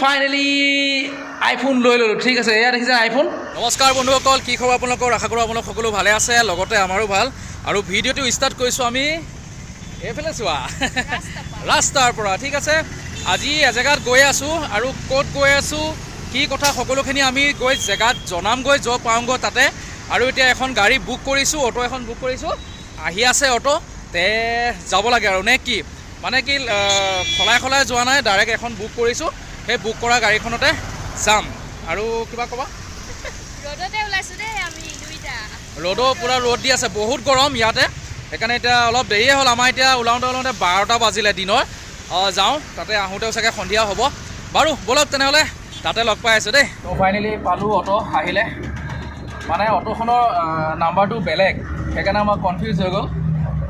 Finally iPhone লৈ ল'লোঁ। ঠিক আছে এয়া দেখিছে আইফোন নমস্কাৰ বন্ধুসকল কি খবৰ আপোনালোকৰ? আশা কৰোঁ আপোনালোক সকলো ভালে আছে লগতে আমাৰো ভাল। আৰু ভিডিঅ'টো ষ্টাৰ্ট কৰিছোঁ আমি এইফালে চোৱা ৰাস্তাৰ পৰা ঠিক আছে? আজি এজেগাত গৈ আছোঁ আৰু ক'ত গৈ আছোঁ কি কথা সকলোখিনি আমি গৈ জেগাত জনামগৈ য'ত পাওঁগৈ তাতে। আৰু এতিয়া এখন গাড়ী বুক কৰিছোঁ অ'টো এখন বুক কৰিছোঁ। আহি আছে অ'টো তে যাব লাগে আৰু নে কি? মানে কি সলাই সলাই যোৱা নাই ডাইৰেক্ট এখন বুক কৰিছোঁ। সেই বুক কৰা গাড়ীখনতে যাম। আৰু কিবা ক'বা? ৰ'দতে ওলাইছো দেই আমি দুইটা। ৰ'দো পূৰা ৰ'দ দি আছে বহুত গৰম ইয়াতে। সেইকাৰণে এতিয়া অলপ দেৰিয়ে হ'ল আমাৰ এতিয়া ওলাওঁতে ওলাওঁতে বাৰটা বাজিলে দিনৰ। যাওঁ তাতে আহোঁতেও চাগে সন্ধিয়া হ'ব। বাৰু ব'লক তেনেহ'লে তাতে লগ পাই আছোঁ দেই। ত' ফাইনেলি পালোঁ অ'টো আহিলে। মানে অ'টোখনৰ নাম্বাৰটো বেলেগ। সেইকাৰণে মই কনফিউজ হৈ গ'ল।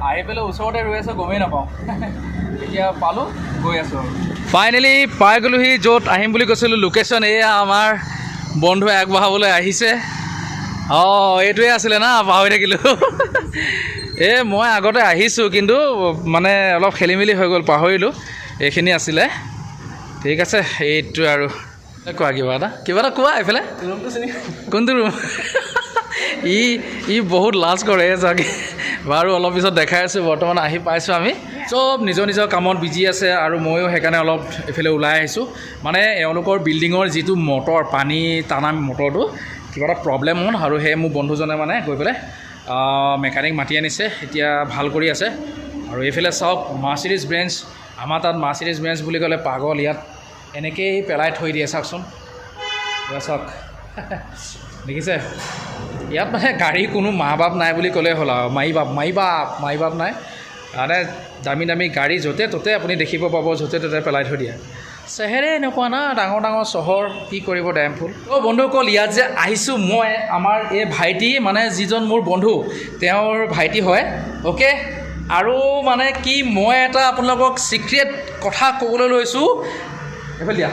আহি পেলাই ওচৰতে ৰৈ আছোঁ গমেই নাপাওঁ। এতিয়া পালোঁ গৈ আছোঁ আৰু। ফাইনেলি পাই গ'লোহি য'ত আহিম বুলি কৈছিলোঁ লোকেশ্যন এয়া আমাৰ বন্ধুৱে আগবঢ়াবলৈ আহিছে। অঁ, এইটোৱে আছিলে না, পাহৰি থাকিলোঁ। এই মই আগতে আহিছোঁ, কিন্তু মানে অলপ খেলি মেলি হৈ গ'ল, পাহৰিলোঁ। এইখিনি আছিলে। ঠিক আছে এইটোৱে আৰু। কোৱা, কিবা এটা? কিবা এটা কোৱা, এইফালে। কোনটো ৰুম ই ই বহুত লাজ কৰে চাগে বাৰু অলপ পিছত দেখাই আছোঁ, বৰ্তমান আহি পাইছোঁ আমি। চব নিজৰ নিজৰ কামত বিজি আছে আৰু ময়ো সেইকাৰণে অলপ এইফালে ওলাই আহিছোঁ। মানে এওঁলোকৰ বিল্ডিঙৰ যিটো মটৰ, পানী টানা মটৰটো, কিবা এটা প্ৰব্লেম হ'ল আৰু সেই মোৰ বন্ধুজনে মানে গৈ পেলাই মেকানিক মাতি আনিছে, এতিয়া ভালো কৰি আছে। আৰু এইফালে চাওক মাৰ্চিডিজ ব্ৰেঞ্চ, আমাৰ তাত মাৰ্চিডিজ ব্ৰেঞ্চ বুলি ক'লে পাগল ইয়াত। এনেকেই পেলাই থৈ দিয়ে চাওকচোন। এয়া চাওক। দেখিছে? ইয়াত মানে গাড়ী কোনো মা বাপ নাই বুলি ক'লেই হ'ল আৰু। মাই বাপ মাই বাপ মাই বাপ নাই। মানে দামী দামী গাড়ী য'তে ত'তে আপুনি দেখিব পাব, য'তে ত'তে পেলাই থৈ দিয়ে। চেহেৰে এনেকুৱা না, ডাঙৰ ডাঙৰ চহৰ, কি কৰিব ডেমফুল অ' বন্ধুসকল ইয়াত যে আহিছোঁ মই, আমাৰ এই ভাইটি মানে যিজন মোৰ বন্ধু, তেওঁৰ ভাইটি হয় অ'কে আৰু মানে কি মই এটা আপোনালোকক চিক্ৰেট কথা ক'বলৈ লৈছোঁ। এইফালে দিয়া।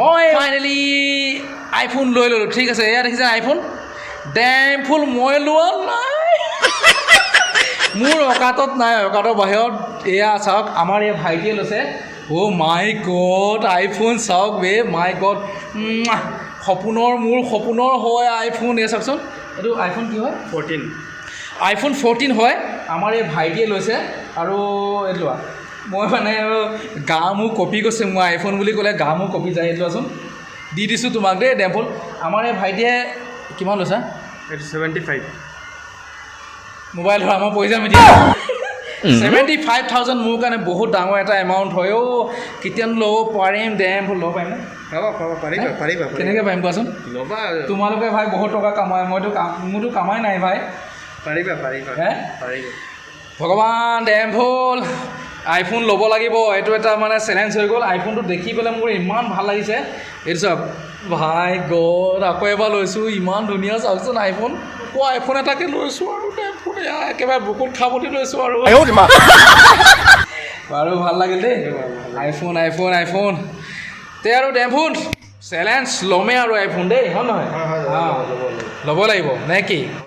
মই ফাইনেলি আইফোন লৈ ল'লোঁ, ঠিক আছে, এয়া দেখিছে আইফোন ডেম ফুল মই লোৱা নাই। মোৰ অকাতত নাই অকাতৰ বাহিৰত এয়া চাওক আমাৰ এই ভাইটিয়ে লৈছে। অ' মাই গড আইফোন চাওক বে মাই গড। সপোনৰ মোৰ সপোনৰ হয় আইফোন এয়া চাওকচোন। এইটো আইফোন কি হয়? ফৰ্টিন আইফোন ফ'ৰটিন হয় আমাৰ এই ভাইটিয়ে লৈছে। আৰু এইটো লোৱা মই মানে আৰু গা মোৰ কপি গৈছে মোৰ আইফোন বুলি ক'লে গা মোৰ কপি যায় এইটো লোৱাচোন। দি দিছোঁ তোমাক দেই ডেম্পল আমাৰ এই ভাইটিয়ে কিমান লৈছা? এইটো ছেভেণ্টি ফাইভ মোবাইল ধৰা মই পইচা মিলি ছেভেণ্টি ফাইভ থাউজেণ্ড মোৰ কাৰণে বহুত ডাঙৰ এটা এমাউণ্ট হয় অ' কেতিয়ানো ল'ব পাৰিম ডেম্পল ল'ব পাৰিম নে? পাবা পাবা পাৰিবা পাৰিবা কেনেকৈ পাৰিম কোৱাচোন? ল'বা। তোমালোকে ভাই বহুত টকা কামাই মইতো কাম মোৰতো কামাই নাই ভাই। পাৰিবা পাৰিবা। হে? পাৰিবা। ভগৱান ডেম্ফুল আইফোন ল'ব লাগিব এইটো এটা মানে চেলেঞ্জ হৈ গ'ল। আইফোনটো দেখি পেলাই মোৰ ইমান ভালো লাগিছে। এইটো চাওক ভাই গড আকৌ এবাৰ লৈছোঁ ইমান ধুনীয়া চাওকচোন আইফোন আকৌ আইফোন এটাকে লৈছোঁ আৰু একেবাৰে বুকুত খাবতি লৈছোঁ আৰু। বাৰু ভাল লাগিল দেই। আইফোন আইফোন আইফোন তে আৰু ডেম্ফুল চেলেঞ্জ ল'মেই আৰু আইফোন দেই হয় নহয়। ল'ব লাগিব নে কি?